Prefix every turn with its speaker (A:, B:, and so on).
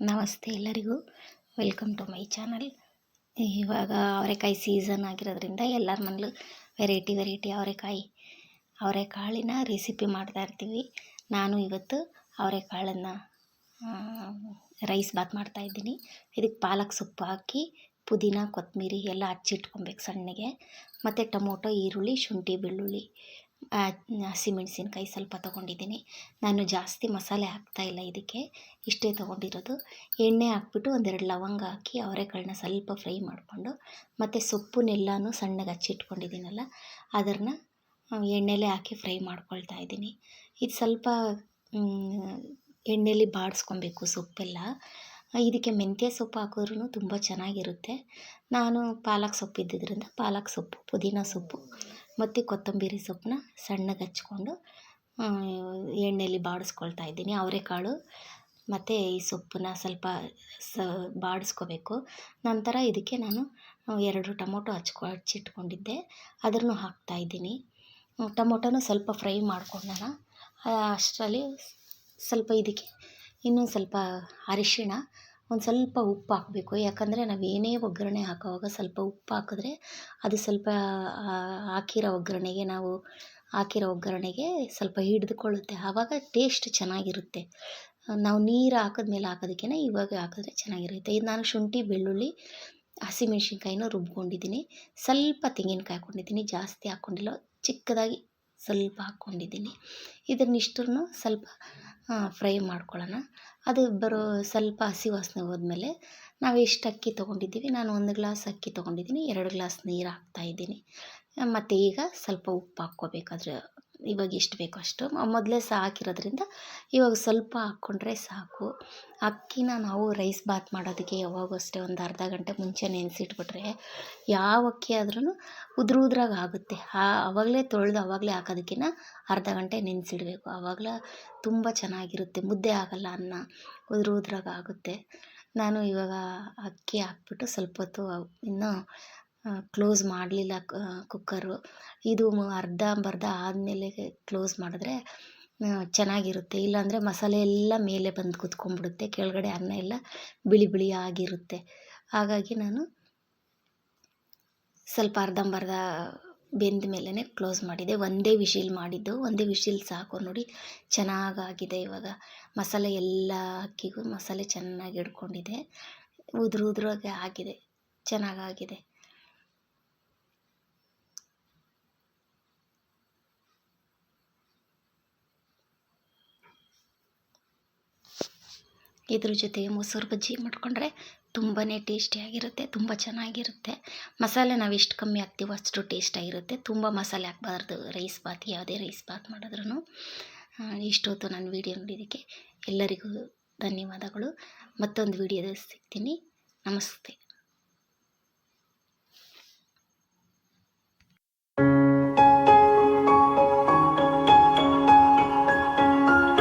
A: ನಮಸ್ತೆ ಎಲ್ಲರಿಗೂ. Welcome to my channel ಇವಾಗ ಅವರೆಕಾಯಿ ಸೀಸನ್ ಆಗಿರೋದ್ರಿಂದ ಎಲ್ಲರ ಮನೇಲೂ ವೆರೈಟಿ ವೆರೈಟಿ ಅವರೆಕಾಯಿ, ಅವರೆಕಾಳಿನ ರೆಸಿಪಿ ಮಾಡ್ತಾ ಇರ್ತೀವಿ. ನಾನು ಇವತ್ತು ಅವರೆಕಾಳನ್ನು ರೈಸ್ ಬಾತ್ ಮಾಡ್ತಾಯಿದ್ದೀನಿ ಇದಕ್ಕೆ ಪಾಲಕ್ ಸೊಪ್ಪು ಹಾಕಿ, ಪುದೀನ ಕೊತ್ತಂಬರಿ ಎಲ್ಲ ಹಚ್ಚಿಟ್ಕೊಬೇಕು ಸಣ್ಣಗೆ. ಮತ್ತು ಟೊಮೊಟೊ, ಈರುಳ್ಳಿ, ಶುಂಠಿ, ಬೆಳ್ಳುಳ್ಳಿ. ಹಸಿಮೆಣ್ಸಿನ್ಕಾಯಿ ಸ್ವಲ್ಪ ತೊಗೊಂಡಿದ್ದೀನಿ. ನಾನು ಜಾಸ್ತಿ ಮಸಾಲೆ ಹಾಕ್ತಾಯಿಲ್ಲ ಇದಕ್ಕೆ. ಇಷ್ಟೇ ತೊಗೊಂಡಿರೋದು. ಎಣ್ಣೆ ಹಾಕ್ಬಿಟ್ಟು ಒಂದೆರಡು ಲವಂಗ ಹಾಕಿ ಅವರೆಕಾಳನ್ನ ಸ್ವಲ್ಪ ಫ್ರೈ ಮಾಡಿಕೊಂಡು, ಮತ್ತು ಸೊಪ್ಪನ್ನೆಲ್ಲನೂ ಸಣ್ಣಗೆ ಹಚ್ಚಿಟ್ಕೊಂಡಿದ್ದೀನಲ್ಲ ಅದನ್ನು ಎಣ್ಣೆಲೇ ಹಾಕಿ ಫ್ರೈ ಮಾಡ್ಕೊಳ್ತಾ ಇದ್ದೀನಿ. ಇದು ಸ್ವಲ್ಪ ಎಣ್ಣೆಲಿ ಬಾಡಿಸ್ಕೊಬೇಕು ಸೊಪ್ಪೆಲ್ಲ. ಇದಕ್ಕೆ ಮೆಂತ್ಯ ಸೊಪ್ಪು ಹಾಕಿದ್ರೂ ತುಂಬ ಚೆನ್ನಾಗಿರುತ್ತೆ. ನಾನು ಪಾಲಕ್ ಸೊಪ್ಪು ಇದ್ದಿದ್ದರಿಂದ ಪಾಲಕ್ ಸೊಪ್ಪು, ಪುದೀನ ಸೊಪ್ಪು ಮತ್ತು ಕೊತ್ತಂಬರಿ ಸೊಪ್ಪನ್ನ ಸಣ್ಣಗೆ ಹಚ್ಕೊಂಡು ಎಣ್ಣೆಲಿ ಬಾಡಿಸ್ಕೊಳ್ತಾ ಇದ್ದೀನಿ. ಅವರೆಕಾಳು ಮತ್ತು ಈ ಸೊಪ್ಪನ್ನ ಸ್ವಲ್ಪ ಸ, ಬಾಡಿಸ್ಕೋಬೇಕು. ನಂತರ ಇದಕ್ಕೆ ನಾನು ಎರಡು ಟೊಮೊಟೊ ಹಚ್ಕೊ, ಹಚ್ಚಿಟ್ಕೊಂಡಿದ್ದೆ. ಅದನ್ನು ಹಾಕ್ತಾಯಿದ್ದೀನಿ ಟೊಮೊಟೊನೂ ಸ್ವಲ್ಪ ಫ್ರೈ ಮಾಡ್ಕೊಂಡಾಗ ಅಷ್ಟರಲ್ಲಿ ಸ್ವಲ್ಪ ಇದಕ್ಕೆ ಇನ್ನೊಂದು ಸ್ವಲ್ಪ ಅರಿಶಿಣ ಒಂದು ಸ್ವಲ್ಪ ಉಪ್ಪು ಹಾಕಬೇಕು. ಯಾಕಂದರೆ ನಾವು ಏನೇ ಒಗ್ಗರಣೆ ಹಾಕೋವಾಗ ಸ್ವಲ್ಪ ಉಪ್ಪು ಹಾಕಿದ್ರೆ ಅದು ಸ್ವಲ್ಪ ಹಾಕಿರೋ ಒಗ್ಗರಣೆಗೆ ನಾವು ಹಾಕಿರೋ ಒಗ್ಗರಣೆಗೆ ಸ್ವಲ್ಪ ಹಿಡಿದುಕೊಳ್ಳುತ್ತೆ. ಆವಾಗ ಟೇಸ್ಟ್ ಚೆನ್ನಾಗಿರುತ್ತೆ. ನಾವು ನೀರು ಹಾಕಿದ್ಮೇಲೆ ಹಾಕೋದಕ್ಕಿಂತ ಇವಾಗ ಹಾಕಿದ್ರೆ ಚೆನ್ನಾಗಿರುತ್ತೆ. ಇದು ನಾನು ಶುಂಠಿ, ಬೆಳ್ಳುಳ್ಳಿ, ಹಸಿಮೆಣ್ಸಿನ್ಕಾಯಿನೂ ರುಬ್ಕೊಂಡಿದ್ದೀನಿ. ಸ್ವಲ್ಪ ತೆಂಗಿನಕಾಯಿ ಹಾಕ್ಕೊಂಡಿದ್ದೀನಿ ಜಾಸ್ತಿ ಹಾಕ್ಕೊಂಡಿಲ್ಲ ಚಿಕ್ಕದಾಗಿ ಸ್ವಲ್ಪ ಹಾಕ್ಕೊಂಡಿದ್ದೀನಿ. ಇದನ್ನಿಷ್ಟನ್ನು ಸ್ವಲ್ಪ ಫ್ರೈ ಮಾಡ್ಕೊಳ್ಳೋಣ. ಅದು ಬರೋ ಸ್ವಲ್ಪ ಹಸಿ ವಾಸನೆ ಹೋದ್ಮೇಲೆ ನಾವು ಎಷ್ಟು ಅಕ್ಕಿ ತೊಗೊಂಡಿದ್ದೀವಿ, ನಾನು ಒಂದು ಗ್ಲಾಸ್ ಅಕ್ಕಿ ತೊಗೊಂಡಿದ್ದೀನಿ, ಎರಡು ಗ್ಲಾಸ್ ನೀರು ಹಾಕ್ತಾಯಿದ್ದೀನಿ ಮತ್ತು ಈಗ ಸ್ವಲ್ಪ ಉಪ್ಪು ಹಾಕ್ಕೋಬೇಕಾದ್ರೆ ಇವಾಗ ಎಷ್ಟು ಬೇಕೋ ಅಷ್ಟು. ಮೊದಲೇ ಸಹ ಹಾಕಿರೋದ್ರಿಂದ ಇವಾಗ ಸ್ವಲ್ಪ ಹಾಕ್ಕೊಂಡ್ರೆ ಸಾಕು. ಅಕ್ಕಿನ ನಾವು ರೈಸ್ ಬಾತ್ ಮಾಡೋದಕ್ಕೆ ಯಾವಾಗೂ ಅಷ್ಟೇ ಒಂದು ಅರ್ಧ ಗಂಟೆ ಮುಂಚೆ ನೆನೆಸಿಟ್ಬಿಟ್ರೆ ಯಾವ ಅಕ್ಕಿ ಆದ್ರೂ ಉದ್ರ ಉದ್ರಾಗಿ ಆಗುತ್ತೆ. ಆವಾಗಲೇ ತೊಳೆದು ಅವಾಗಲೇ ಹಾಕೋದಕ್ಕಿಂತ ಅರ್ಧ ಗಂಟೆ ನೆನೆಸಿಡಬೇಕು. ಆವಾಗಲೇ ತುಂಬ ಚೆನ್ನಾಗಿರುತ್ತೆ. ಮುದ್ದೆ ಆಗಲ್ಲ ಅನ್ನ, ಉದ್ರ ಉದ್ರಾಗಿ ಆಗುತ್ತೆ. ನಾನು ಇವಾಗ ಅಕ್ಕಿ ಹಾಕ್ಬಿಟ್ಟು ಸ್ವಲ್ಪ ಹೊತ್ತು ಇನ್ನೂ ಕ್ಲೋಸ್ ಮಾಡಲಿಲ್ಲ ಕುಕ್ಕರು ಇದು ಅರ್ಧಂಬರ್ಧ ಆದಮೇಲೆ ಕ್ಲೋಸ್ ಮಾಡಿದ್ರೆ ಚೆನ್ನಾಗಿರುತ್ತೆ. ಇಲ್ಲಾಂದರೆ ಮಸಾಲೆ ಎಲ್ಲ ಮೇಲೆ ಬಂದು ಕುತ್ಕೊಂಡ್ಬಿಡುತ್ತೆ. ಕೆಳಗಡೆ ಅನ್ನ ಎಲ್ಲ ಬಿಳಿ ಬಿಳಿ ಆಗಿರುತ್ತೆ. ಹಾಗಾಗಿ ನಾನು ಸ್ವಲ್ಪ ಅರ್ಧಂಬರ್ಧ ಬೆಂದ ಮೇಲೇ ಕ್ಲೋಸ್ ಮಾಡಿದೆ. ಒಂದೇ ವಿಶಿಲ್ ಮಾಡಿದ್ದು. ಒಂದೇ ವಿಶಿಲ್ ಸಾಕು ನೋಡಿ, ಚೆನ್ನಾಗಾಗಿದೆ ಇವಾಗ. ಮಸಾಲೆ ಎಲ್ಲ ಅಕ್ಕಿಗೂ ಮಸಾಲೆ ಚೆನ್ನಾಗಿ ಹಿಡ್ಕೊಂಡಿದೆ. ಉದುರು ಉದುರಾಗೆ ಆಗಿದೆ. ಚೆನ್ನಾಗಾಗಿದೆ. ಇದ್ರ ಜೊತೆಗೆ ಮೊಸರು ಬಜ್ಜಿ ಮಾಡಿಕೊಂಡ್ರೆ ತುಂಬಾ ಟೇಸ್ಟಿಯಾಗಿರುತ್ತೆ ತುಂಬ ಚೆನ್ನಾಗಿರುತ್ತೆ. ಮಸಾಲೆ ನಾವು ಎಷ್ಟು ಕಮ್ಮಿ ಹಾಕ್ತೀವೋ ಅಷ್ಟು ಟೇಸ್ಟಾಗಿರುತ್ತೆ ತುಂಬ ಮಸಾಲೆ ಹಾಕ್ಬಾರ್ದು ರೈಸ್ ಬಾತ್ ಯಾವುದೇ ರೈಸ್ ಬಾತ್ ಮಾಡಿದ್ರೂ ಇಷ್ಟೊತ್ತು ನಾನು ವೀಡಿಯೋ ನೋಡಿದ್ದಕ್ಕೆ ಎಲ್ಲರಿಗೂ ಧನ್ಯವಾದಗಳು. ಮತ್ತೊಂದು ವೀಡಿಯೋದಲ್ಲಿ ಸಿಗ್ತೀನಿ. ನಮಸ್ತೆ.